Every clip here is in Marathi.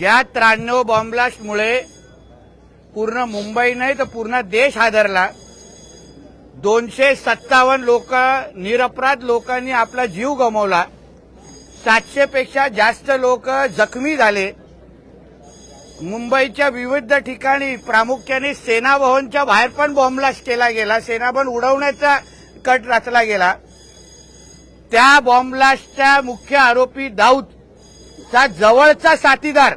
ज्या त्र्याण्णव बॉम्बलास्टमुळे पूर्ण मुंबई नाही तर पूर्ण देश हादरला. दोनशे सत्तावन्न लोक निरपराध लोकांनी आपला जीव गमावला. सातशे पेक्षा जास्त लोक जखमी झाले. मुंबईच्या विविध ठिकाणी प्रामुख्याने सेना भवनच्या बाहेर पण बॉम्बलास्ट केला गेला. सेना भवन उडवण्याचा कट रचला गेला. त्या बॉम्बलास्टच्या मुख्य आरोपी दाऊदचा जवळचा साथीदार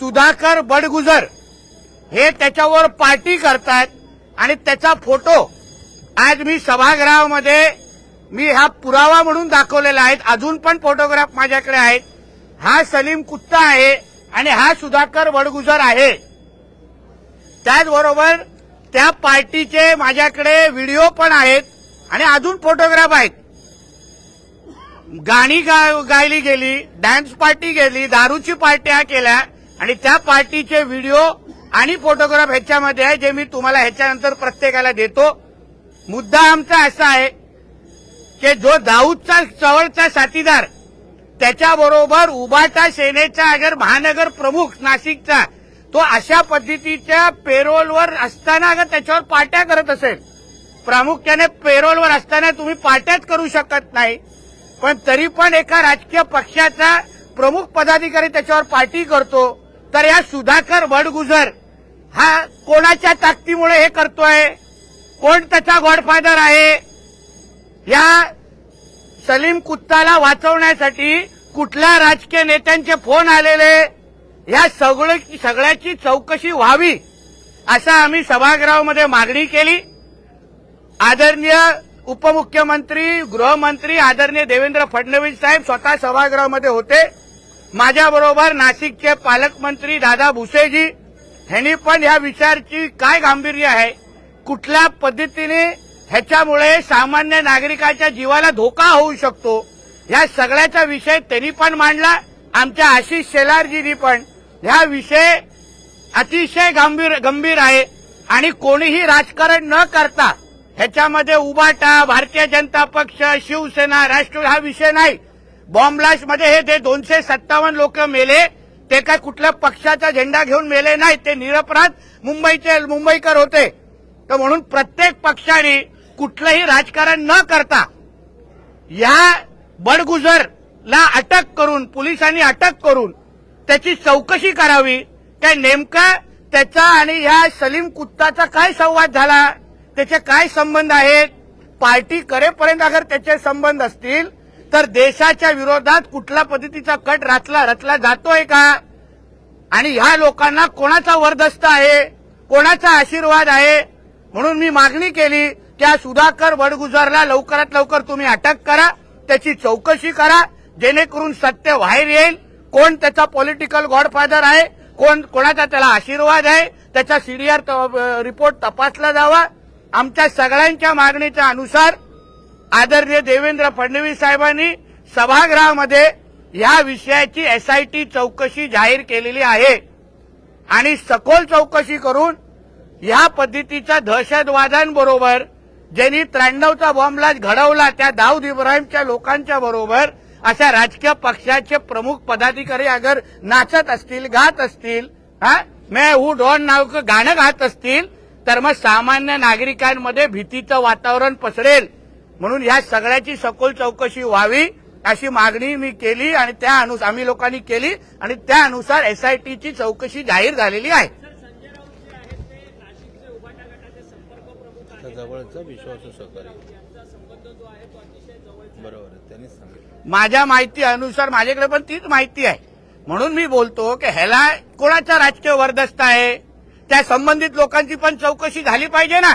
सुधाकर बडगुजर हे त्याच्यावर पार्टी करतायत आणि त्याचा फोटो आज मी सभागृहामध्ये मी हा पुरावा म्हणून दाखवलेला आहे. अजून पण फोटोग्राफ माझ्याकडे आहेत. हा सलीम कुत्ता आहे आणि हा सुधाकर वडगुजर आहे. त्याचबरोबर त्या पार्टीचे माझ्याकडे व्हिडिओ पण आहेत आणि अजून फोटोग्राफ आहेत. गाणी गा- गायली गेली डान्स पार्टी गेली दारूची पार्ट्या केल्या आणि त्या पार्टीचे व्हिडिओ आणि फोटोग्राफ ह्याच्यामध्ये आहे जे मी तुम्हाला ह्याच्यानंतर प्रत्येकाला देतो. मुद्दा आमचा असा आहे की जो दाऊदचा चवळचा साथीदार त्याच्याबरोबर उबाटा सेनेचा अगर महानगर प्रमुख नाशिकचा तो अशा पद्धतीच्या पेरोलवर असताना अगर त्याच्यावर पार्ट्या करत असेल. प्रामुख्याने पेरोलवर असताना तुम्ही पार्ट्याच करू शकत नाही. पण तरी पण एका राजकीय पक्षाचा प्रमुख पदाधिकारी त्याच्यावर पार्टी करतो. तर या सुधाकर वडगुजर हा कोणाच्या ताकदीमुळे हे करतोय? कोण त्याचा गॉडफादर आहे? या सलीम कुत्ताला वाचवण्यासाठी कुठल्या राजकीय नेत्यांचे फोन आलेले? या सगळं सगळ्याची चौकशी व्हावी असं आम्ही सभागृहामध्ये मागणी केली. आदरणीय उपमुख्यमंत्री गृहमंत्री आदरणीय देवेंद्र फडणवीस साहेब स्वतः सभागृहामध्ये होते. माझ्याबरोबर नाशिकचे पालकमंत्री दादा भुसेजी ह्यांनी पण ह्या विषयाची काय गांभीर्य आहे? कुठल्या पद्धतीने ह्याच्यामुळे सामान्य नागरिकाच्या जीवाला धोका होऊ शकतो? या सगळ्याचा विषय त्यांनी पण मांडला आमच्या आशिष शेलारजीनी पण. ह्या विषय अतिशय गंभीर गंभीर आहे आणि कोणीही राजकारण न करता ह्याच्यामध्ये उबाटा भारतीय जनता पक्ष शिवसेना राष्ट्रीय हा विषय नाही. बॉम्बलास्टमध्ये हे जे दोनशे सत्तावन्न लोक मेले ते काय कुठल्या पक्षाचा झेंडा घेऊन मेले नाही ते निरपराध मुंबईचे मुंबईकर होते. तर म्हणून प्रत्येक पक्षाने कुठलंही राजकारण न करता या बडगुजरला अटक करून पोलिसांनी अटक करून त्याची चौकशी करावी. काय नेमका त्याचा आणि या सलीम कुत्ताचा काय संवाद झाला? त्याचे काय संबंध आहेत? पार्टी करेपर्यंत अगर त्याचे संबंध असतील तर देशाच्या विरोधात कुठल्या पद्धतीचा कट रचला रचला जातोय का? आणि ह्या लोकांना कोणाचा वरदस्त आहे? कोणाचा आशीर्वाद आहे? म्हणून मी मागणी केली त्या सुधाकर वडगुजरला लवकरात लवकर तुम्ही अटक करा त्याची चौकशी करा जेणेकरून सत्य बाहेर येईल. कोण त्याचा पॉलिटिकल गॉडफादर आहे? कोण कोणाचा त्याला आशीर्वाद आहे? त्याचा सीडीआर रिपोर्ट तपासला जावा. आमच्या सगळ्यांच्या मागणीच्या अनुसार आदरणीय देवेंद्र फडणवीस साहेबांनी सभागृहामध्ये या विषयाची एसआयटी चौकशी जाहीर केलेली आहे. आणि सखोल चौकशी करून या पद्धतीच्या दहशतवाद्यांबरोबर ज्यांनी त्र्याण्णवचा बॉम्बला घडवला त्या दाऊद इब्राहिमच्या लोकांच्या बरोबर अशा राजकीय पक्षाचे प्रमुख पदाधिकारी अगर नाचत असतील गात असतील हा? मैं हू डॉन नाव गाणं गात असतील तर मग सामान्य नागरिकांमध्ये भीतीचं वातावरण पसरेल. म्हणून ह्या सगळ्याची सखोल चौकशी व्हावी अशी मागणी मी केली आणि त्या अनुसार आम्ही लोकांनी केली आणि त्या अनुसार एसआयटीची चौकशी जाहीर झालेली आहे. त्या जवळचा विश्वासू सहकारी. बरोबर आहे त्यांनीच सांगितलं. माझ्या माहिती अनुसार माझ्याकडे पण तीच माहिती आहे. म्हणून मी बोलतो की ह्याला कोणाचा राजकीय वरदस्त आहे? त्या संबंधित लोकांची पण चौकशी झाली पाहिजे ना.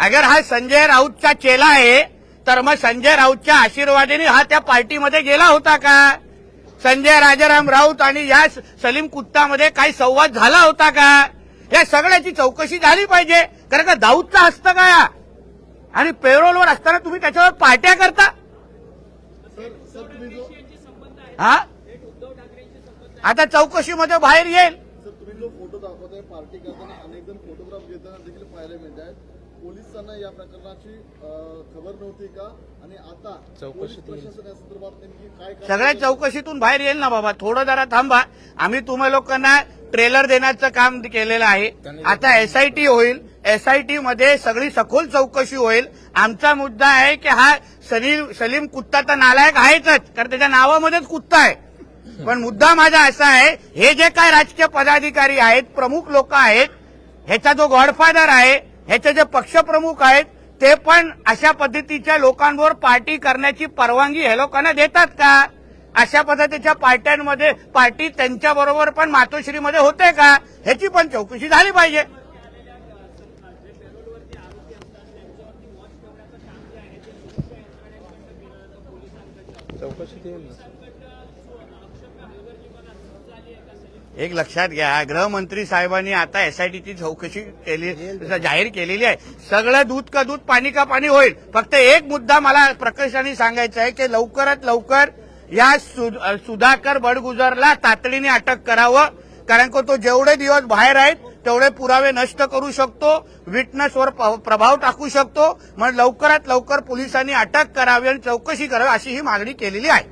अगर हा संजय राऊतचा चेला आहे तर मग संजय राऊतच्या आशीर्वादाने हा त्या पार्टीमध्ये गेला होता का? संजय राजाराम राऊत आणि या सलीम कुत्तामध्ये काही संवाद झाला होता का? या सगळ्याची चौकशी झाली पाहिजे. कारण का दाऊदचा हस्त का आणि पेरोलवर असताना तुम्ही त्याच्यावर पार्ट्या करता. हा? आता चौकशीमध्ये बाहेर येईल. तुम्ही जो फोटो दाखवताय पार्टी करताना अनेक जण फोटोग्राफ घेताना देखील पाहायला मिळत आहेत पोलिसांना या प्रकरणाची खबर नव्हती का? आणि आता चौकशी पोलीस केली. प्रशासन या संदर्भात नेमकी काय कारवाई सगळ्या चौकशीतून बाहेर येईल ना बाबा. थोडं जरा थांबा. आम्ही तुम्हा लोकांना ट्रेलर देण्याचं काम केलेलं आहे. आता एसआयटी होईल. एसआयटी मध्ये सगळी सखोल चौकशी होईल. आमचा मुद्दा आहे की हा सलीम सलीम कुत्ता तर नालायक आहेच कारण त्याच्या नावामध्येच कुत्ता आहे. पण मुद्दा माझा असा आहे हे जे काय राजकीय पदाधिकारी आहेत प्रमुख लोक आहेत ह्याचा जो गॉडफादर आहे ह्याचे जे पक्षप्रमुख आहेत ते पण अशा पद्धतीच्या लोकांवर पार्टी करण्याची परवानगी हे लोकांना देतात का? अशा पद्धतीच्या पार्ट्यांमध्ये पार्टी त्यांच्याबरोबर पण मातोश्रीमध्ये होते का? ह्याची पण चौकशी झाली पाहिजे. चौकशी येईल ना एक लक्षात घ्या गृहमंत्री साहेबांनी आता एसआयटीची चौकशी केली जाहीर केलेली आहे. सगळं दूध का दूध पाणी का पाणी होईल. फक्त एक मुद्दा मला प्रकर्षाने सांगायचा आहे की लवकरात लवकर या सुधाकर बडगुजरला तातडीने अटक करावं. कारण का तो जेवढे दिवस बाहेर आहेत तेवढे पुरावे नष्ट करू शकतो विटनेसवर प- प्रभाव टाकू शकतो. मग लवकरात लवकर पोलिसांनी अटक करावी आणि चौकशी करावी अशी ही मागणी केलेली आहे.